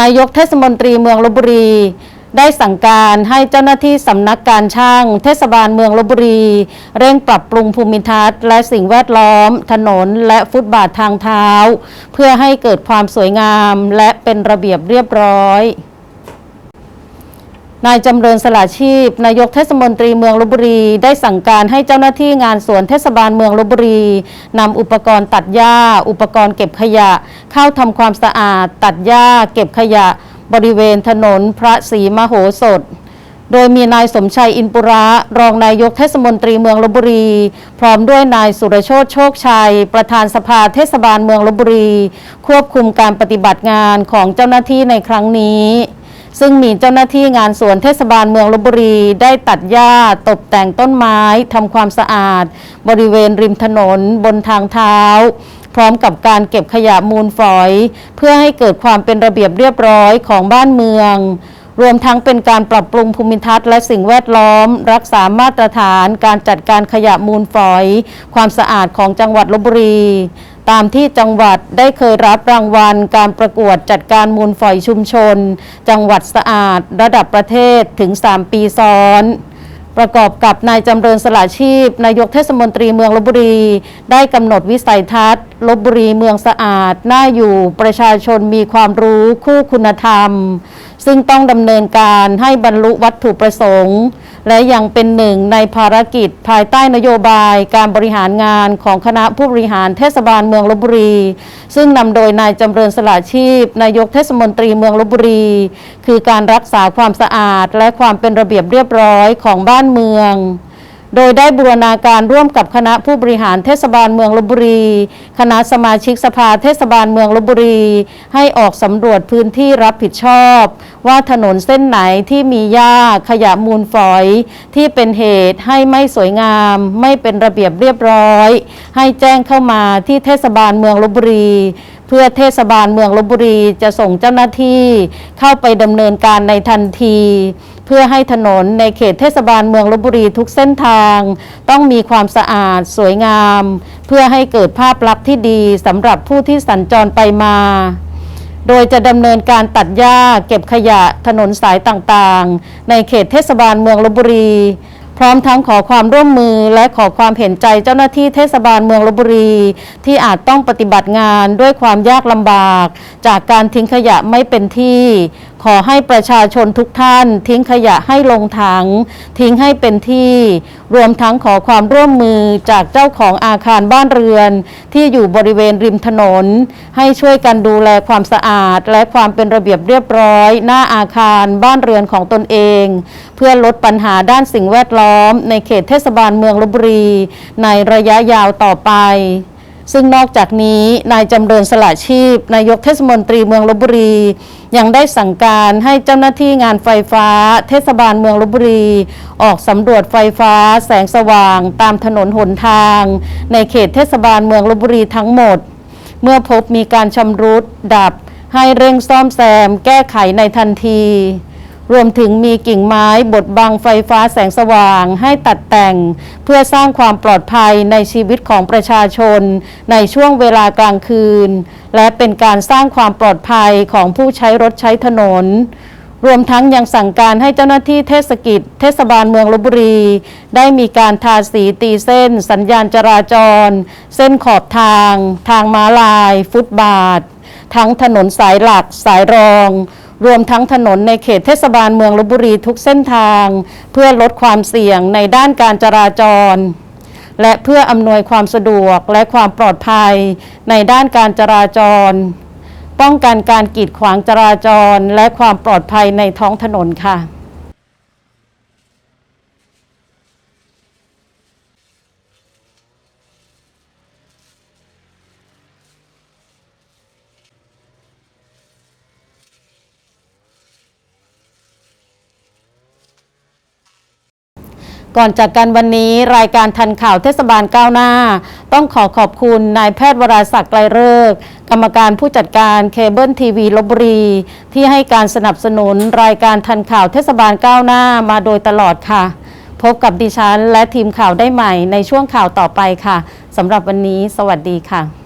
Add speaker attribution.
Speaker 1: นายกเทศมนตรีเมืองลบบุรี ได้สั่งการให้เจ้าหน้าที่สำนักการช่าง เทศบาลเมืองลบบุรี เร่งปรับปรุงภูมิทัศน์ และสิ่งแวดล้อม ถนนและฟุตบาททางเท้า เพื่อให้เกิดความสวยงามและเป็นระเบียบเรียบร้อย นายจำเริญสละชีพ นายกเทศมนตรีเมืองลบบุรี ได้สั่งการให้เจ้าหน้าที่งานสวนเทศบาลเมืองลบบุรีนำอุปกรณ์ตัดหญ้า อุปกรณ์เก็บขยะ เข้าทำความสะอาด ตัดหญ้า เก็บขยะ บริเวณถนนพระศรีมโหสถโดยมีนายสมชัยอินปุระ รองนายกเทศมนตรีเมืองลบบุรี พร้อมด้วยนายสุรโชตโชคชัย ประธานสภาเทศบาลเมืองลบบุรี ควบคุมการปฏิบัติงานของเจ้าหน้าที่ในครั้งนี้ ซึ่งมีเจ้าหน้าที่งานสวนเทศบาลเมืองลบบุรีได้ตัดหญ้าตกแต่งต้นไม้ทำความสะอาด บริเวณริมถนนบนทางเท้า พร้อมกับการเก็บขยะมูลฝอย เพื่อให้เกิดความเป็นระเบียบเรียบร้อยของบ้านเมือง รวมทั้งเป็นการปรับปรุงภูมิทัศน์และสิ่งแวดล้อม รักษามาตรฐาน การจัดการขยะมูลฝอย ความสะอาดของจังหวัดลบบุรี ตามที่จังหวัดได้เคยรับรางวัลการประกวดจัดการมูลฝอยชุมชน จังหวัดสะอาด ระดับประเทศถึง 3 ปีซ้อนประกอบกับนายจำเริญสละชีพ นายกเทศมนตรีเมืองลบบุรี ได้กำหนดวิสัยทัศน์ลบบุรีเมืองสะอาด น่าอยู่ประชาชนมีความรู้คู่คุณธรรม ซึ่งต้องดำเนินการให้บรรลุวัตถุประสงค์ และยังเป็นหนึ่งในภารกิจภายใต้นโยบายการบริหารงานของคณะผู้บริหารเทศบาลเมืองลบบุรี ซึ่งนำโดยนายจำเริญสละชีพ นายกเทศมนตรีเมืองลบบุรี คือการรักษาความสะอาดและความเป็นระเบียบเรียบร้อยของบ้านเมือง โดยได้บูรณาการร่วมกับคณะผู้บริหารเทศบาลเมืองลบบุรี คณะสมาชิกสภาเทศบาลเมืองลบบุรี ให้ออกสำรวจพื้นที่รับผิดชอบ ว่าถนนเส้นไหนที่มีหญ้าขยะมูลฝอย ที่เป็นเหตุให้ไม่สวยงาม ไม่เป็นระเบียบเรียบร้อย ให้แจ้งเข้ามาที่เทศบาลเมืองลบบุรี เพื่อเทศบาลเมืองลบบุรีจะส่งเจ้าหน้าที่เข้าไปดำเนินการในทันที เพื่อให้ถนนในเขตเทศบาลเมืองลบบุรีทุกเส้นทาง ต้องมีความสะอาดสวยงาม เพื่อให้เกิดภาพลักษณ์ที่ดีสำหรับผู้ที่สัญจรไปมาโดยจะดำเนินการตัดหญ้าเก็บขยะถนนสายต่างๆ ในเขตเทศบาลเมืองลบบุรี พร้อมทั้งขอความร่วมมือและขอความเห็นใจเจ้าหน้าที่เทศบาลเมืองลบบุรี ที่อาจต้องปฏิบัติงานด้วยความยากลำบาก จากการทิ้งขยะไม่เป็นที่ ขอให้ประชาชนทุกท่าน ทิ้งขยะให้ลงถัง ทิ้งให้เป็นที่ รวมทั้งขอความร่วมมือจากเจ้าของอาคารบ้านเรือน ที่อยู่บริเวณริมถนน ให้ช่วยกันดูแลความสะอาด และความเป็นระเบียบเรียบร้อย หน้าอาคารบ้านเรือนของตนเอง เพื่อลดปัญหาด้านสิ่งแวดล้อมในเขตเทศบาลเมืองลบบุรี ในระยะยาวต่อไป ซึ่งนอกจากนี้นายจำเริญสละชีพ นายกเทศมนตรีเมืองลบบุรี ยังได้สั่งการให้เจ้าหน้าที่งานไฟฟ้า เทศบาลเมืองลบบุรี ออกสำรวจไฟฟ้า แสงสว่าง ตามถนนหนทาง ในเขตเทศบาลเมืองลบบุรีทั้งหมด เมื่อพบมีการชำรุดดับให้เร่งซ่อมแซมแก้ไขในทันที รวมถึงมีกิ่งไม้บดบังไฟฟ้าแสงสว่างให้ตัดแต่ง เพื่อสร้างความปลอดภัยในชีวิตของประชาชน ในช่วงเวลากลางคืน และเป็นการสร้างความปลอดภัยของผู้ใช้รถใช้ถนน รวมทั้งยังสั่งการให้เจ้าหน้าที่เทศกิจ เทศบาลเมืองลบบุรี ได้มีการทาสีตีเส้น สัญญาณจราจร เส้นขอบทาง ทางม้าลาย ฟุตบาท ทั้งถนนสายหลักสายรอง รวมทั้งถนนในเขตเทศบาลเมืองลบบุรีทุกเส้นทาง เพื่อลดความเสี่ยงในด้านการจราจร และเพื่ออำนวยความสะดวกและความปลอดภัยในด้านการจราจร ป้องกันการกีดขวางจราจรและความปลอดภัยในท้องถนนค่ะ ก่อนจากกันวันนี้รายการทันข่าวเทศบาลก้าวหน้า ต้องขอขอบคุณนายแพทย์วราศักดิ์ไกลเลิกกรรมการผู้จัดการเคเบิลทีวีลบบุรี ที่ให้การสนับสนุนรายการทันข่าวเทศบาลก้าวหน้ามาโดยตลอดค่ะ พบกับดิฉันและทีมข่าวได้ใหม่ในช่วงข่าวต่อไปค่ะสำหรับวันนี้ สวัสดีค่ะ